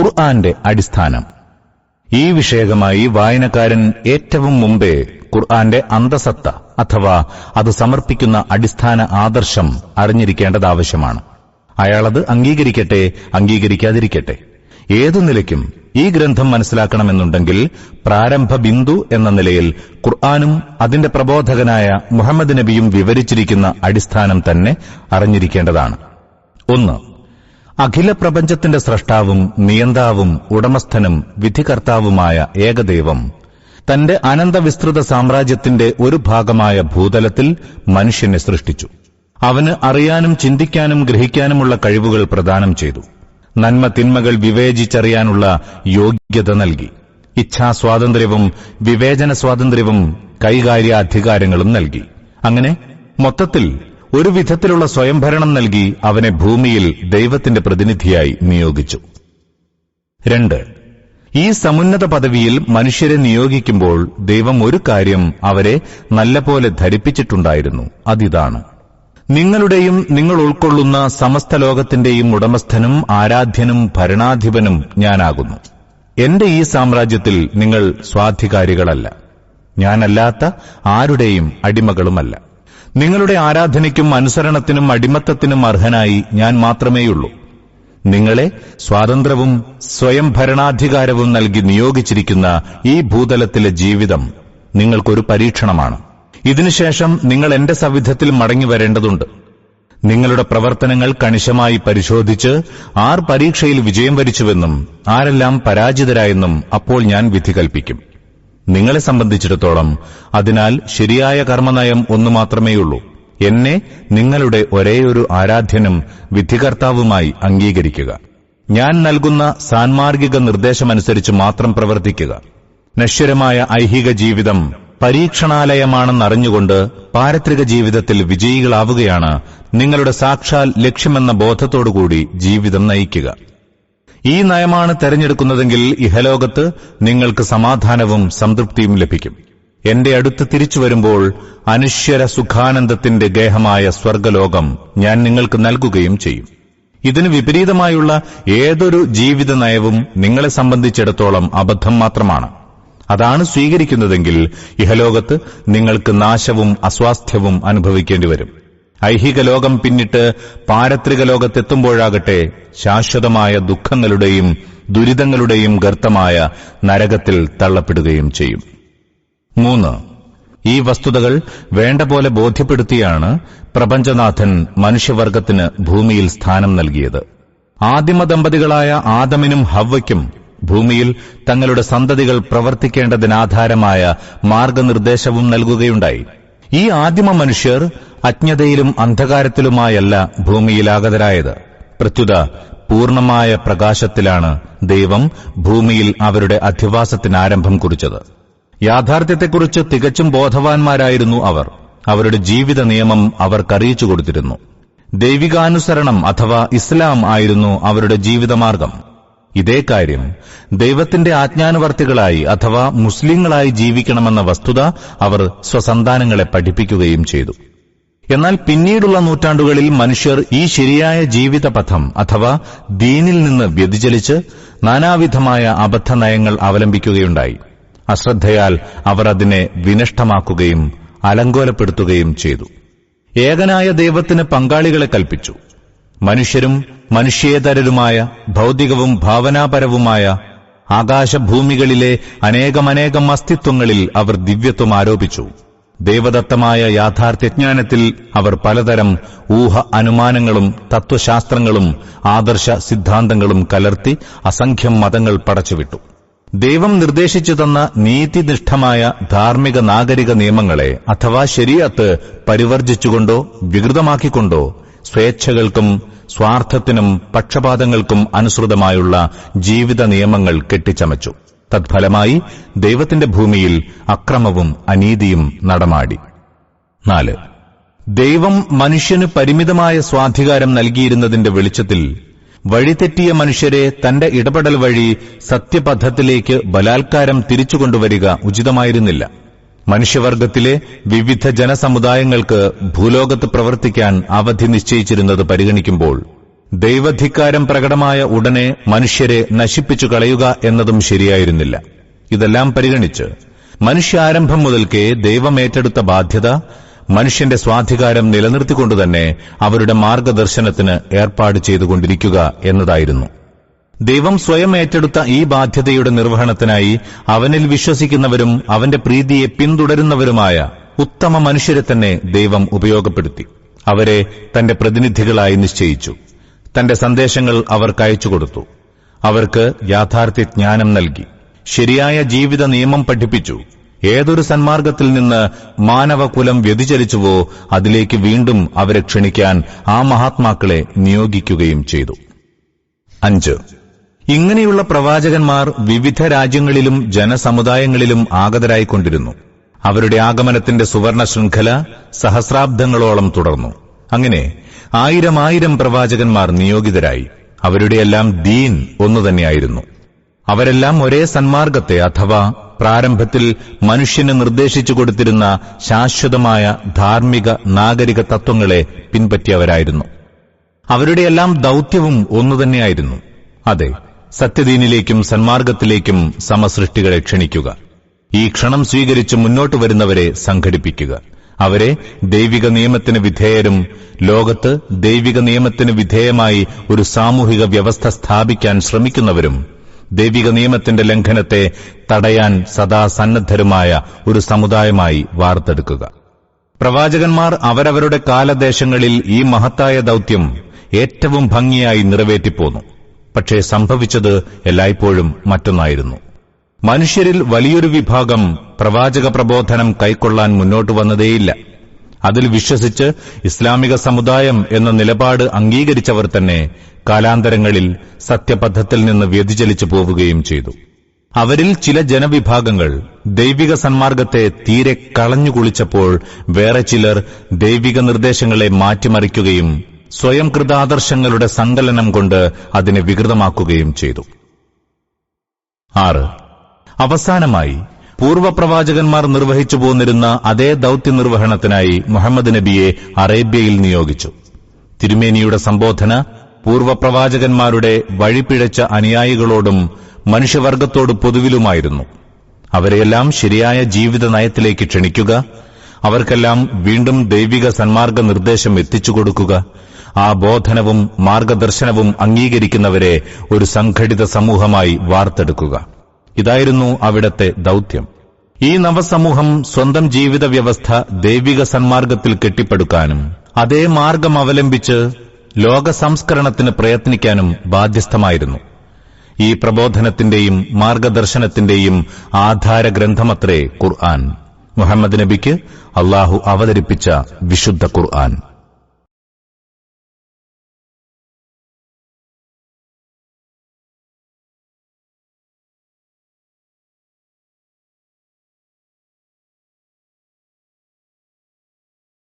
ഖുർആന്റെ അടിസ്ഥാനം. ഈ വിഷയകമായി വായനക്കാരൻ ഏറ്റവും മുമ്പേ ഖുർആന്റെ അന്തസത്ത അഥവാ അത് സമർപ്പിക്കുന്ന അടിസ്ഥാന ആദർശം അറിഞ്ഞിരിക്കേണ്ടത് ആവശ്യമാണ് അയാളത് അംഗീകരിക്കട്ടെ അംഗീകരിക്കാതിരിക്കട്ടെ. ഏതു നിലയ്ക്കും ഈ ഗ്രന്ഥം മനസ്സിലാക്കണമെന്നുണ്ടെങ്കിൽ പ്രാരംഭ ബിന്ദു എന്ന നിലയിൽ ഖുർആാനും അതിന്റെ പ്രബോധകനായ മുഹമ്മദ് നബിയും വിവരിച്ചിരിക്കുന്ന അടിസ്ഥാനം തന്നെ അറിഞ്ഞിരിക്കേണ്ടതാണ്. ഒന്ന് അഖില പ്രപഞ്ചത്തിന്റെ സ്രഷ്ടാവും നിയന്താവും ഉടമസ്ഥനും വിധികർത്താവുമായ ഏകദൈവം. തന്റെ അനന്തവിസ്തൃത സാമ്രാജ്യത്തിന്റെ ഒരു ഭാഗമായ ഭൂതലത്തിൽ മനുഷ്യനെ സൃഷ്ടിച്ചു. അവന് അറിയാനും ചിന്തിക്കാനും ഗ്രഹിക്കാനുമുള്ള കഴിവുകൾ പ്രദാനം ചെയ്തു. നന്മ തിന്മകൾ വിവേചിച്ചറിയാനുള്ള യോഗ്യത നൽകി. ഇച്ഛാസ്വാതന്ത്ര്യവും വിവേചന സ്വാതന്ത്ര്യവും കൈകാര്യാധികാരങ്ങളും നൽകി. അങ്ങനെ മൊത്തത്തിൽ ഒരു വിധത്തിലുള്ള സ്വയംഭരണം നൽകി അവനെ ഭൂമിയിൽ ദൈവത്തിന്റെ പ്രതിനിധിയായി നിയോഗിച്ചു. രണ്ട്. ഈ സമുന്നത പദവിയിൽ മനുഷ്യരെ നിയോഗിക്കുമ്പോൾ ദൈവം ഒരു കാര്യം അവരെ നല്ലപോലെ ധരിപ്പിച്ചിട്ടുണ്ടായിരുന്നു. അതിതാണ്. നിങ്ങളുടെയും നിങ്ങൾ ഉൾക്കൊള്ളുന്ന സമസ്ത ലോകത്തിന്റെയും ഉടമസ്ഥനും ആരാധ്യനും ഭരണാധിപനും ഞാനാകുന്നു. എന്റെ ഈ സാമ്രാജ്യത്തിൽ നിങ്ങൾ സ്വാധികാരികളല്ല. ഞാനല്ലാത്ത ആരുടെയും അടിമകളുമല്ല. നിങ്ങളുടെ ആരാധനയ്ക്കും അനുസരണത്തിനും അടിമത്തത്തിനും അർഹനായി ഞാൻ മാത്രമേയുള്ളൂ. നിങ്ങളെ സ്വാതന്ത്ര്യവും സ്വയം ഭരണാധികാരവും നൽകി നിയോഗിച്ചിരിക്കുന്ന ഈ ഭൂതലത്തിലെ ജീവിതം നിങ്ങൾക്കൊരു പരീക്ഷണമാണ്. ഇതിനുശേഷം നിങ്ങൾ എന്റെ സവിധത്തിൽ മടങ്ങി വരേണ്ടതുണ്ട്. നിങ്ങളുടെ പ്രവർത്തനങ്ങൾ കണിശമായി പരിശോധിച്ച് ആർ പരീക്ഷയിൽ വിജയം വരിച്ചുവെന്നും ആരെല്ലാം പരാജിതരായെന്നും അപ്പോൾ ഞാൻ വിധി കൽപ്പിക്കും. നിങ്ങളെ സംബന്ധിച്ചിടത്തോളം അതിനാൽ ശരിയായ കർമ്മനയം ഒന്നു മാത്രമേയുള്ളൂ. എന്നെ നിങ്ങളുടെ ഒരേയൊരു ആരാധ്യനും വിധികർത്താവുമായി അംഗീകരിക്കുക. ഞാൻ നൽകുന്ന സാൻമാർഗിക നിർദ്ദേശമനുസരിച്ച് മാത്രം പ്രവർത്തിക്കുക. നശ്വരമായ ഐഹിക ജീവിതം പരീക്ഷണാലയമാണെന്നറിഞ്ഞുകൊണ്ട് പാരത്രിക ജീവിതത്തിൽ വിജയികളാവുകയാണ് നിങ്ങളുടെ സാക്ഷാൽ ലക്ഷ്യമെന്ന ബോധത്തോടുകൂടി ജീവിതം നയിക്കുക. ഈ നയമാണ് തെരഞ്ഞെടുക്കുന്നതെങ്കിൽ ഇഹലോകത്ത് നിങ്ങൾക്ക് സമാധാനവും സംതൃപ്തിയും ലഭിക്കും. എന്റെ അടുത്ത് തിരിച്ചു വരുമ്പോൾ അനുശ്വര സുഖാനന്ദത്തിന്റെ ഗേഹമായ സ്വർഗലോകം ഞാൻ നിങ്ങൾക്ക് നൽകുകയും ചെയ്യും. ഇതിന് വിപരീതമായുള്ള ഏതൊരു ജീവിത നയവും നിങ്ങളെ സംബന്ധിച്ചിടത്തോളം അബദ്ധം മാത്രമാണ്. അതാണ് സ്വീകരിക്കുന്നതെങ്കിൽ ഇഹലോകത്ത് നിങ്ങൾക്ക് നാശവും അസ്വാസ്ഥ്യവും അനുഭവിക്കേണ്ടി വരും ഐഹിക ലോകം പിന്നിട്ട് പാരത്രിക ലോകത്തെത്തുമ്പോഴാകട്ടെ ശാശ്വതമായ ദുഃഖങ്ങളുടെയും ദുരിതങ്ങളുടെയും ഗർത്തമായ നരകത്തിൽ തള്ളപ്പെടുകയും ചെയ്യും. മൂന്ന്. ഈ വസ്തുതകൾ വേണ്ട പോലെ ബോധ്യപ്പെടുത്തിയാണ് പ്രപഞ്ചനാഥൻ മനുഷ്യവർഗത്തിന് ഭൂമിയിൽ സ്ഥാനം നൽകിയത്. ആദിമ ദമ്പതികളായ ആദമിനും ഹവയ്ക്കും ഭൂമിയിൽ തങ്ങളുടെ സന്തതികൾ പ്രവർത്തിക്കേണ്ടതിനാധാരമായ മാർഗനിർദ്ദേശവും നൽകുകയുണ്ടായി. ഈ ആദിമ മനുഷ്യർ അജ്ഞതയിലും അന്ധകാരത്തിലുമായല്ല ഭൂമിയിലാഗതരായത് പ്രത്യുത പൂർണമായ പ്രകാശത്തിലാണ് ദൈവം ഭൂമിയിൽ അവരുടെ അധിവാസത്തിന് ആരംഭം കുറിച്ചത്. യാഥാർത്ഥ്യത്തെക്കുറിച്ച് തികച്ചും ബോധവാന്മാരായിരുന്നു അവർ. അവരുടെ ജീവിത നിയമം അവർക്കറിയിച്ചു കൊടുത്തിരുന്നു. ദൈവികാനുസരണം അഥവാ ഇസ്ലാം ആയിരുന്നു അവരുടെ ജീവിതമാർഗം. ഇതേ കാര്യം ദൈവത്തിന്റെ ആജ്ഞാനുവർത്തികളായി അഥവാ മുസ്ലിങ്ങളായി ജീവിക്കണമെന്ന വസ്തുത അവർ സ്വസന്താനങ്ങളെ പഠിപ്പിക്കുകയും ചെയ്തു. എന്നാൽ പിന്നീടുള്ള നൂറ്റാണ്ടുകളിൽ മനുഷ്യർ ഈ ശരിയായ ജീവിതപഥം അഥവാ ദീനിൽ നിന്ന് വ്യതിചലിച്ച് നാനാവിധമായ അബദ്ധ നയങ്ങൾ അവലംബിക്കുകയുണ്ടായി. അശ്രദ്ധയാൽ അവർ അതിനെ വിനഷ്ടമാക്കുകയും അലങ്കോലപ്പെടുത്തുകയും ചെയ്തു. ഏകനായ ദൈവത്തിന് പങ്കാളികളെ കൽപ്പിച്ചു. മനുഷ്യരും മനുഷ്യേതരരുമായ ഭൗതികവും ഭാവനാപരവുമായ ആകാശഭൂമികളിലെ അനേകമനേകം അസ്തിത്വങ്ങളിൽ അവർ ദിവ്യത്വം ആരോപിച്ചു. ദൈവദത്തമായ യാഥാർത്ഥ്യജ്ഞാനത്തിൽ അവർ പലതരം ഊഹ അനുമാനങ്ങളും തത്വശാസ്ത്രങ്ങളും ആദർശ സിദ്ധാന്തങ്ങളും കലർത്തി അസംഖ്യം മതങ്ങൾ പടച്ചുവിട്ടു. ദൈവം നിർദ്ദേശിച്ചു തന്ന നീതിനിഷ്ഠമായ ധാർമ്മിക നാഗരിക നിയമങ്ങളെ അഥവാ ശരീരത്ത് പരിവർജിച്ചുകൊണ്ടോ വികൃതമാക്കിക്കൊണ്ടോ സ്വേച്ഛകൾക്കും സ്വാർത്ഥത്തിനും പക്ഷപാതങ്ങൾക്കും അനുസൃതമായുള്ള ജീവിത നിയമങ്ങൾ കെട്ടിച്ചമച്ചു. തത്ഫലമായി ദൈവത്തിന്റെ ഭൂമിയിൽ അക്രമവും അനീതിയും നടമാടി. നാല്. ദൈവം മനുഷ്യന് പരിമിതമായ സ്വാധികാരം നൽകിയിരുന്നതിന്റെ വെളിച്ചത്തിൽ വഴിതെറ്റിയ മനുഷ്യരെ തന്റെ ഇടപെടൽ വഴി സത്യപഥത്തിലേക്ക് ബലാത്കാരം തിരിച്ചുകൊണ്ടുവരിക ഉചിതമായിരുന്നില്ല. മനുഷ്യവർഗത്തിലെ വിവിധ ജനസമുദായങ്ങൾക്ക് ഭൂലോകത്ത് പ്രവർത്തിക്കാൻ അവധി നിശ്ചയിച്ചിരുന്നത് പരിഗണിക്കുമ്പോൾ ദൈവധിക്കാരം പ്രകടമായ ഉടനെ മനുഷ്യരെ നശിപ്പിച്ചു കളയുക എന്നതും ശരിയായിരുന്നില്ല. ഇതെല്ലാം പരിഗണിച്ച് മനുഷ്യാരംഭം മുതൽക്കേ ദൈവമേറ്റെടുത്ത ബാധ്യത മനുഷ്യന്റെ സ്വാധികാരം നിലനിർത്തിക്കൊണ്ടുതന്നെ അവരുടെ മാർഗദർശനത്തിന് ഏർപ്പാട് ചെയ്തുകൊണ്ടിരിക്കുക എന്നതായിരുന്നു. ദൈവം സ്വയം ഏറ്റെടുത്ത ഈ ബാധ്യതയുടെ നിർവഹണത്തിനായി അവനിൽ വിശ്വസിക്കുന്നവരും അവന്റെ പ്രീതിയെ പിന്തുടരുന്നവരുമായ ഉത്തമ മനുഷ്യരെ തന്നെ ദൈവം ഉപയോഗപ്പെടുത്തി. അവരെ തന്റെ പ്രതിനിധികളായി നിശ്ചയിച്ചു. തന്റെ സന്ദേശങ്ങൾ അവർക്ക് അയച്ചു കൊടുത്തു. അവർക്ക് യാഥാർത്ഥ്യ ജ്ഞാനം നൽകി. ശരിയായ ജീവിത നിയമം പഠിപ്പിച്ചു. ഏതൊരു സന്മാർഗത്തിൽ നിന്ന് മാനവകുലം വ്യതിചരിച്ചുവോ അതിലേക്ക് വീണ്ടും അവരെ ക്ഷണിക്കാൻ ആ മഹാത്മാക്കളെ നിയോഗിക്കുകയും ചെയ്തു. അഞ്ച്. ഇങ്ങനെയുള്ള പ്രവാചകന്മാർ വിവിധ രാജ്യങ്ങളിലും ജനസമുദായങ്ങളിലും ആഗതരായിക്കൊണ്ടിരുന്നു. അവരുടെ ആഗമനത്തിന്റെ സുവർണ ശൃംഖല സഹസ്രാബ്ദങ്ങളോളം തുടർന്നു. അങ്ങനെ ആയിരം ആയിരം പ്രവാചകന്മാർ നിയോഗിതരായി. അവരുടെയെല്ലാം ദീൻ ഒന്നുതന്നെയായിരുന്നു അവരെല്ലാം ഒരേ സന്മാർഗത്തെ അഥവാ പ്രാരംഭത്തിൽ മനുഷ്യന് നിർദ്ദേശിച്ചു കൊടുത്തിരുന്ന ശാശ്വതമായ ധാർമ്മിക നാഗരിക തത്വങ്ങളെ പിൻപറ്റിയവരായിരുന്നു. അവരുടെയെല്ലാം ദൗത്യവും ഒന്നുതന്നെയായിരുന്നു അതെ സത്യദീനിലേക്കും സന്മാർഗത്തിലേക്കും സമസൃഷ്ടികളെ ക്ഷണിക്കുക. ഈ ക്ഷണം സ്വീകരിച്ച് മുന്നോട്ട് വരുന്നവരെ സംഘടിപ്പിക്കുക. അവരെ ദൈവിക നിയമത്തിന് വിധേയരും ലോകത്ത് ദൈവിക നിയമത്തിന് വിധേയമായി ഒരു സാമൂഹിക വ്യവസ്ഥ സ്ഥാപിക്കാൻ ശ്രമിക്കുന്നവരും ദൈവിക നിയമത്തിന്റെ ലംഘനത്തെ തടയാൻ സദാ സന്നദ്ധരുമായ ഒരു സമുദായമായി വാർത്തെടുക്കുക. പ്രവാചകന്മാർ അവരവരുടെ കാലദേശങ്ങളിൽ ഈ മഹത്തായ ദൌത്യം ഏറ്റവും ഭംഗിയായി നിറവേറ്റിപ്പോന്നു. പക്ഷേ സംഭവിച്ചത് എല്ലായ്പ്പോഴും മറ്റൊന്നായിരുന്നു. മനുഷ്യരിൽ വലിയൊരു വിഭാഗം പ്രവാചക പ്രബോധനം കൈക്കൊള്ളാൻ മുന്നോട്ട് വന്നതേയില്ല. അതിൽ വിശ്വസിച്ച് ഇസ്ലാമിക സമുദായം എന്ന നിലപാട് അംഗീകരിച്ചവർ തന്നെ കാലാന്തരങ്ങളിൽ സത്യപഥത്തിൽ നിന്ന് വ്യതിചലിച്ചു പോവുകയും ചെയ്തു. അവരിൽ ചില ജനവിഭാഗങ്ങൾ ദൈവിക സന്മാർഗത്തെ തീരെ കളഞ്ഞുകുളിച്ചപ്പോൾ വേറെ ചിലർ ദൈവിക നിർദ്ദേശങ്ങളെ മാറ്റിമറിക്കുകയും സ്വയം കൃതാദർശങ്ങളുടെ സങ്കലനം കൊണ്ട് അതിനെ വികൃതമാക്കുകയും ചെയ്തു. ആറ്. അവസാനമായി പൂർവപ്രവാചകന്മാർ നിർവഹിച്ചു പോന്നിരുന്ന അതേ ദൌത്യ നിർവഹണത്തിനായി മുഹമ്മദ് നബിയെ അറേബ്യയിൽ നിയോഗിച്ചു. തിരുമേനിയുടെ സംബോധന പൂർവപ്രവാചകന്മാരുടെ വഴിപിഴച്ച അനുയായികളോടും മനുഷ്യവർഗത്തോട് പൊതുവിലുമായിരുന്നു. അവരെയെല്ലാം ശരിയായ ജീവിത നയത്തിലേക്ക് ക്ഷണിക്കുക അവർക്കെല്ലാം വീണ്ടും ദൈവിക സന്മാർഗ നിർദ്ദേശം എത്തിച്ചു കൊടുക്കുക ആ ബോധനവും മാർഗദർശനവും അംഗീകരിക്കുന്നവരെ ഒരു സംഘടിത സമൂഹമായി വാർത്തെടുക്കുക. ഇതായിരുന്നു അവിടത്തെ ദൌത്യം. ഈ നവസമൂഹം സ്വന്തം ജീവിത വ്യവസ്ഥ ദൈവിക സന്മാർഗത്തിൽ കെട്ടിപ്പടുക്കാനും അതേ മാർഗം അവലംബിച്ച് ലോക സംസ്കരണത്തിന് പ്രയത്നിക്കാനും ബാധ്യസ്ഥമായിരുന്നു. ഈ പ്രബോധനത്തിന്റെയും മാർഗദർശനത്തിന്റെയും ആധാര ഗ്രന്ഥമത്രേ ഖുർആൻ. മുഹമ്മദ് നബിക്ക് അള്ളാഹു അവതരിപ്പിച്ച വിശുദ്ധ ഖുർആൻ.